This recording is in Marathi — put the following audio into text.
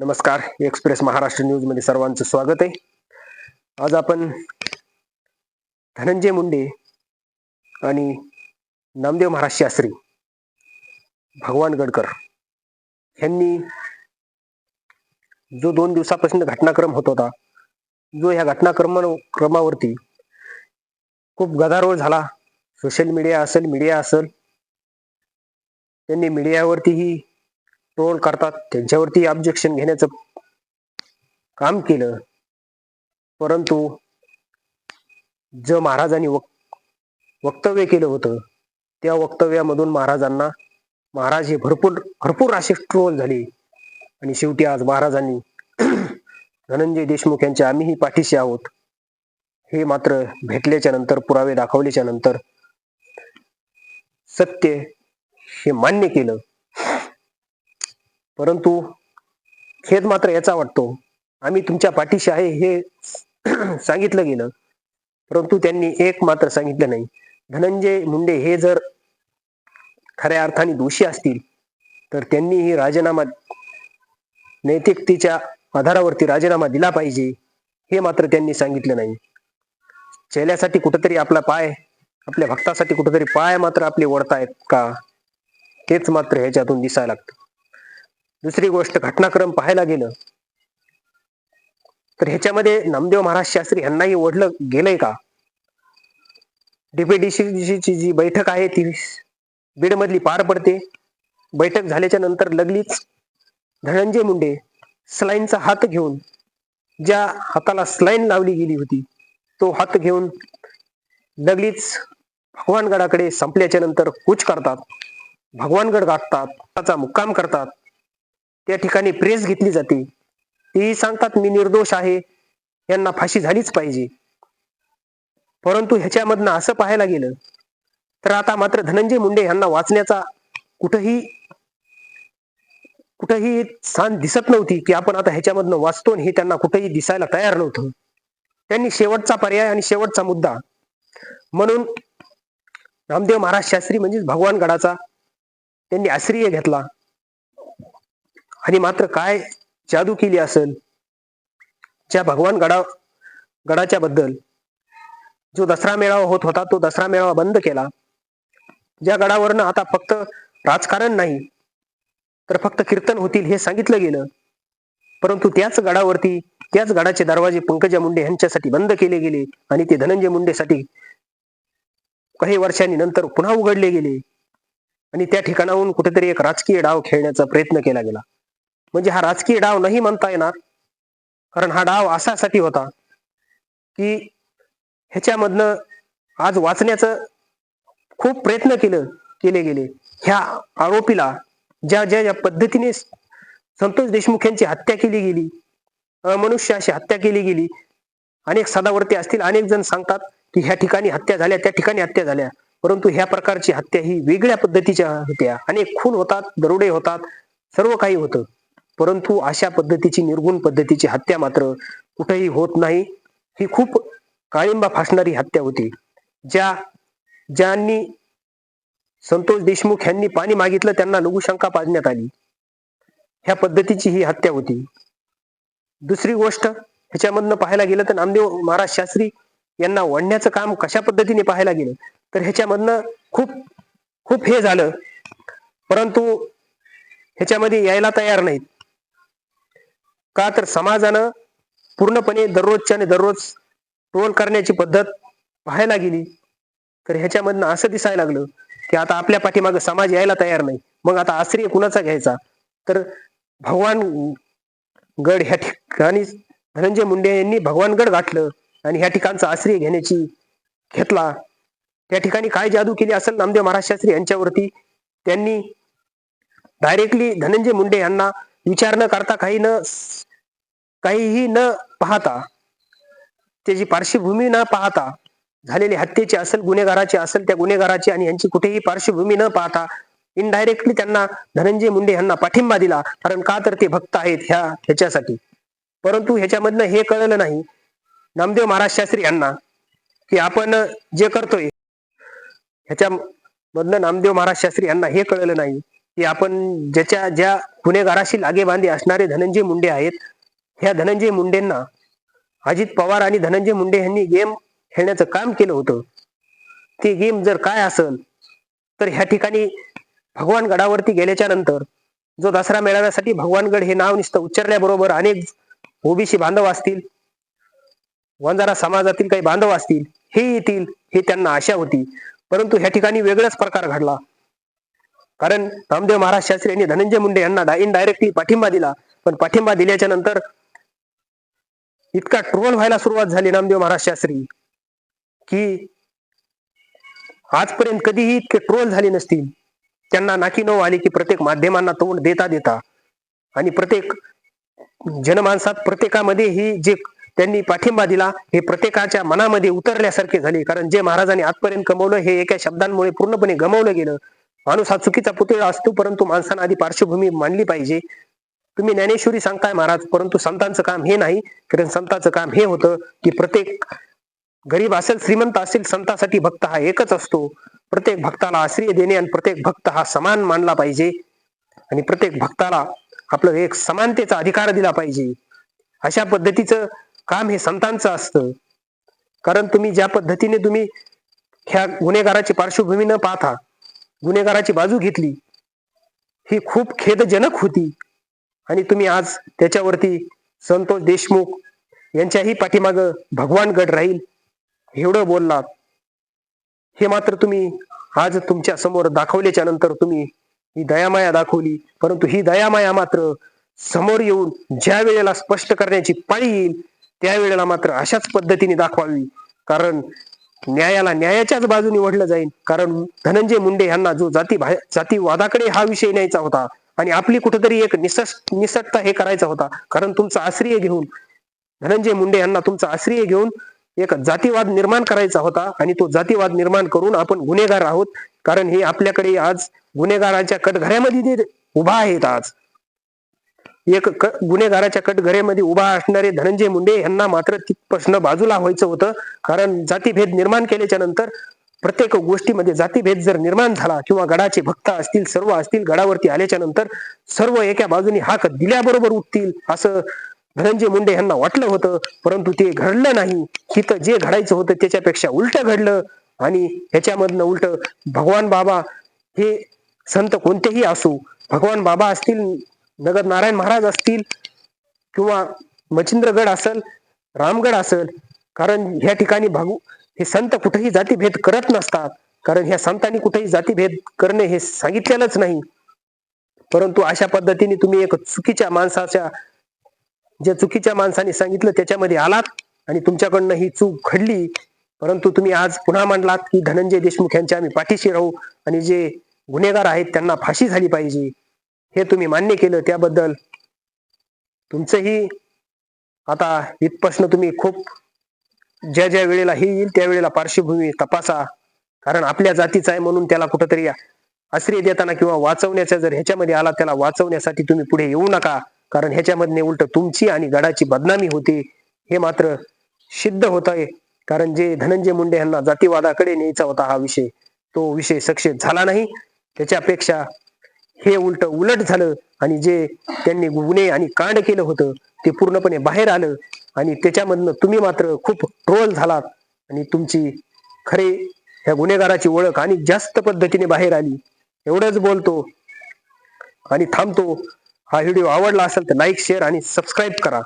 नमस्कार एक्सप्रेस महाराष्ट्र न्यूजमध्ये सर्वांचं स्वागत आहे. आज आपण धनंजय मुंडे आणि नामदेव महाराज शास्त्री भगवान गडकर यांनी जो दोन दिवसापासून घटनाक्रम होत होता जो ह्या घटनाक्रम क्रमावरती खूप गदारोळ झाला. सोशल मीडिया असेल मीडिया असेल त्यांनी मीडियावरतीही ट्रोल करतात. त्यांच्यावरती ऑब्जेक्शन घेण्याचं काम केलं. परंतु ज महाराजांनी वक- वक्तव्य केलं होतं त्या वक्तव्यामधून महाराजांना महाराज हे भरपूर भरपूर असे ट्रोल झाले. आणि शेवटी आज महाराजांनी धनंजय देशमुख यांच्या आम्हीही पाठीशी आहोत. हे मात्र भेटल्याच्या नंतर पुरावे दाखवल्याच्या नंतर सत्य हे मान्य केलं. परंतु खेद मात्र याचा वाटतो. आम्ही तुमच्या पाठीशी आहे हे सांगितलं गेलं. परंतु त्यांनी एक मात्र सांगितलं नाही. धनंजय मुंडे हे जर खऱ्या अर्थाने दोषी असतील तर त्यांनीही राजीनामा नैतिकतेच्या आधारावरती राजीनामा दिला पाहिजे हे मात्र त्यांनी सांगितलं नाही. चेल्यासाठी कुठंतरी आपला पाय आपल्या भक्तासाठी कुठंतरी पाय मात्र आपले ओढतायत का? तेच मात्र ह्याच्यातून दिसायला लागतं. दुसरी गोष्ट घटनाक्रम पाहायला गेलं तर ह्याच्यामध्ये नामदेव महाराज शास्त्री यांनाही ओढलं गेलंय का? डीपीडीसीची जी बैठक आहे ती बीड मधली पार पडते. बैठक झाल्याच्यानंतर लगलीच धनंजय मुंडे स्लाईनचा हात घेऊन ज्या हाताला स्लाईन लावली गेली होती तो हात घेऊन लगलीच भगवानगडाकडे संपल्याच्या नंतर कूच करतात भगवानगड गाठतात त्याचा मुक्काम करतात. त्या ठिकाणी प्रेस घेतली जाते. तेही सांगतात मी निर्दोष आहे. यांना फाशी झालीच पाहिजे. परंतु ह्याच्यामधनं असं पाहायला गेलं तर आता मात्र धनंजय मुंडे यांना वाचण्याचा कुठंही कुठंही स्थान दिसत नव्हती की आपण आता ह्याच्यामधनं वाचतो हे त्यांना कुठेही दिसायला तयार नव्हतं. त्यांनी शेवटचा पर्याय आणि शेवटचा मुद्दा म्हणून रामदेव महाराज शास्त्री म्हणजेच भगवान गडाचा त्यांनी आश्रय घेतला. आणि मात्र काय जादू केली असेल? ज्या भगवान गडा गडाच्या बद्दल जो दसरा मेळावा होत होता तो दसरा मेळावा बंद केला. ज्या गडावरनं आता फक्त राजकारण नाही तर फक्त कीर्तन होतील हे सांगितलं गेलं. परंतु त्याच गडावरती त्याच गडाचे दरवाजे पंकजा मुंडे यांच्यासाठी बंद केले गेले आणि ते धनंजय मुंडेसाठी काही वर्षांनी नंतर पुन्हा उघडले गेले. आणि त्या ठिकाणाहून कुठेतरी एक राजकीय डाव खेळण्याचा प्रयत्न केला गेला. म्हणजे हा राजकीय डाव नाही म्हणता येणार. कारण हा डाव असासाठी होता की ह्याच्यामधनं आज वाचण्याचं खूप प्रयत्न केलं केले गेले. ह्या आरोपीला ज्या ज्या ज्या पद्धतीने संतोष देशमुख यांची हत्या केली गेली अमनुष्य अशी हत्या केली गेली अनेक सदावर्ती असतील अनेक जण सांगतात की ह्या ठिकाणी हत्या झाल्या त्या ठिकाणी हत्या झाल्या. परंतु ह्या प्रकारची हत्या ही वेगळ्या पद्धतीच्या होत्या. अनेक खून होतात दरोडे होतात सर्व काही होतं. परंतु अशा पद्धतीची निर्गुण पद्धतीची हत्या मात्र कुठेही होत नाही. ही खूप काळिंबा फासणारी हत्या होती. ज्या ज्यांनी संतोष देशमुख यांनी पाणी मागितलं त्यांना लघुशंका पाजण्यात आली. ह्या पद्धतीची ही हत्या होती. दुसरी गोष्ट ह्याच्यामधनं पाहायला गेलं तर नामदेव महाराज शास्त्री यांना वडण्याचं काम कशा पद्धतीने पाहायला गेलं? तर ह्याच्यामधनं खूप खूप हे झालं. परंतु ह्याच्यामध्ये यायला तयार नाहीत. का तर समाजानं पूर्णपणे दररोजच्या आणि दररोज ट्रोल करण्याची पद्धत पाहायला गेली तर ह्याच्यामधनं असं दिसायला लागलं की आता आपल्या पाठीमाग समाज यायला तयार नाही. मग आता आश्रय कुणाचा घ्यायचा? तर भगवान गड ह्या ठिकाणी धनंजय मुंडे यांनी भगवानगड गाठलं आणि ह्या ठिकाणचा आश्रय घेण्याची घेतला. त्या ठिकाणी काय जादू केली असेल नामदेव महाराज शास्त्री यांच्यावरती? त्यांनी डायरेक्टली धनंजय मुंडे यांना विचार न करता काही न काहीही न पाहता त्याची पार्श्वभूमी न पाहता झालेली हत्येची असेल गुन्हेगाराची असेल त्या गुन्हेगाराची आणि यांची कुठेही पार्श्वभूमी न पाहता इनडायरेक्टली त्यांना धनंजय मुंडे यांना पाठिंबा दिला. कारण का तर ते भक्त आहेत ह्या ह्याच्यासाठी. परंतु ह्याच्यामधनं हे कळलं नाही. नामदेव महाराज शास्त्री यांना की आपण जे करतोय ह्याच्या मधनं नामदेव महाराज शास्त्री यांना हे कळलं नाही. की आपण ज्याच्या ज्या गुन्हेगाराशी लागेबांधे असणारे धनंजय मुंडे आहेत ह्या धनंजय मुंडेंना अजित पवार आणि धनंजय मुंडे यांनी गेम खेळण्याचं काम केलं होतं. ते गेम जर काय असेल तर ह्या ठिकाणी भगवान गडावरती गेल्याच्यानंतर जो दसरा मेळाव्यासाठी भगवानगड हे नाव नुसतं उच्चारल्याबरोबर अनेक ओबीसी बांधव असतील वंजारा समाजातील काही बांधव असतील हे येतील हे त्यांना आशा होती. परंतु ह्या ठिकाणी वेगळाच प्रकार घडला. कारण रामदेव महाराज शास्त्री यांनी धनंजय मुंडे यांना इनडायरेक्टली पाठिंबा दिला. पण पाठिंबा दिल्याच्या नंतर इतका ट्रोल व्हायला सुरुवात झाली नामदेव महाराज शास्त्री. की आजपर्यंत कधीही इतके ट्रोल झाले नसतील. त्यांना नाकी नऊ आली की प्रत्येक माध्यमांना तोंड देता देता. आणि प्रत्येक जनमानसात प्रत्येकामध्ये ही जे त्यांनी पाठिंबा दिला हे प्रत्येकाच्या मनामध्ये उतरल्यासारखे झाले. कारण जे महाराजांनी आजपर्यंत कमवलं हे एका शब्दांमुळे पूर्णपणे गमावलं गेलं. माणूस हा चुकीचा पुतळा असतो परंतु माणसानं आधी पार्श्वभूमी मांडली पाहिजे. तुम्ही ज्ञानेश्वरी सांगताय महाराज परंतु संतांचं काम हे नाही. कारण संतांचं काम हे होतं की प्रत्येक गरीब असेल श्रीमंत असेल संतासाठी भक्त हा एकच असतो. प्रत्येक भक्ताला आश्रय देणे आणि प्रत्येक भक्त हा समान मानला पाहिजे. आणि प्रत्येक भक्ताला आपलं एक समानतेचा अधिकार दिला पाहिजे. अशा पद्धतीचं काम हे संतांचं असतं. कारण तुम्ही ज्या पद्धतीने तुम्ही ह्या गुन्हेगाराची पार्श्वभूमी न पाहता गुन्हेगाराची बाजू घेतली. ही खूप खेदजनक होती. आणि तुम्ही आज त्याच्यावरती संतोष देशमुख यांच्याही पाठीमाग भगवान गड राहील एवढं बोललात. हे मात्र तुम्ही आज तुमच्यासमोर दाखवल्याच्या नंतर तुम्ही ही दयामाया दाखवली. परंतु ही दयामाया मात्र समोर येऊन ज्या वेळेला स्पष्ट करण्याची पाळी येईल त्यावेळेला मात्र अशाच पद्धतीने दाखवावी. कारण न्यायाला न्यायाच्याच बाजूने ओढलं जाईल कारण धनंजय मुंडे यांना जो जाती जातीवादाकडे हा विषय न्यायचा होता आणि आपली कुठेतरी एक निसस निसटता हे करायचा होता. कारण तुमचा आश्रय घेऊन धनंजय मुंडे यांना तुमचा आश्रय घेऊन एक जातीवाद निर्माण करायचा होता आणि तो जातीवाद निर्माण करून आपण गुन्हेगार आहोत. कारण हे आपल्याकडे आज गुन्हेगाराच्या कटघऱ्यामध्ये उभा आहेत आज. एक क- गुन्हेगाराच्या कटघरेमध्ये उभा असणारे धनंजय मुंडे यांना मात्र तिथपासनं बाजूला व्हायचं होतं. कारण जातीभेद निर्माण केल्याच्यानंतर प्रत्येक गोष्टीमध्ये जातीभेद जर निर्माण झाला किंवा गडाचे भक्त असतील सर्व असतील गडावरती आल्याच्यानंतर सर्व एका बाजूने हाक दिल्याबरोबर उठतील असं धनंजय मुंडे यांना वाटलं होतं. परंतु ते घडलं नाही. तिथं जे घडायचं होतं त्याच्यापेक्षा उलट घडलं आणि ह्याच्यामधनं उलट भगवान बाबा हे संत कोणतेही असो भगवान बाबा असतील नगद नारायण महाराज असतील किंवा मच्छिंद्रगड असेल रामगड असेल कारण ह्या ठिकाणी भागू हे संत कुठेही जातीभेद करत नसतात. कारण ह्या संतांनी कुठेही जातीभेद करणे हे सांगितलेलंच नाही. परंतु अशा पद्धतीने तुम्ही एक चुकीच्या माणसाच्या ज्या चुकीच्या माणसाने सांगितलं त्याच्यामध्ये आलात आणि तुमच्याकडनं ही चूक घडली. परंतु तुम्ही आज पुन्हा मांडलात की धनंजय देशमुख यांच्या आम्ही पाठीशी राहू आणि जे गुन्हेगार आहेत त्यांना फाशी झाली पाहिजे. हे तुम्ही मान्य केलं त्याबद्दल. तुमचंही आता इथपासनं तुम्ही खूप ज्या ज्या वेळेला हे येईल त्यावेळेला पार्श्वभूमी तपासा. कारण आपल्या जातीचा आहे म्हणून त्याला कुठंतरी आश्रय देताना किंवा वाचवण्याचा जर ह्याच्यामध्ये आला त्याला वाचवण्यासाठी तुम्ही पुढे येऊ नका. कारण ह्याच्यामधने उलट तुमची आणि गडाची बदनामी होते. हे मात्र सिद्ध होत आहे. कारण जे धनंजय मुंडे यांना जातीवादाकडे न्यायचा होता हा विषय तो विषय सक्सेस झाला नाही. त्याच्यापेक्षा हे उलट उलट झालं आणि जे त्यांनी गुन्हे आणि कांड केलं होतं ते पूर्णपणे बाहेर आलं आणि त्याच्यामधनं तुम्ही मात्र खूप ट्रोल झालात आणि तुमची खरे ह्या गुन्हेगाराची ओळख आणि जास्त पद्धतीने बाहेर आली. एवढंच बोलतो आणि थांबतो. हा व्हिडिओ आवडला असेल तर लाईक शेअर आणि सबस्क्राईब करा.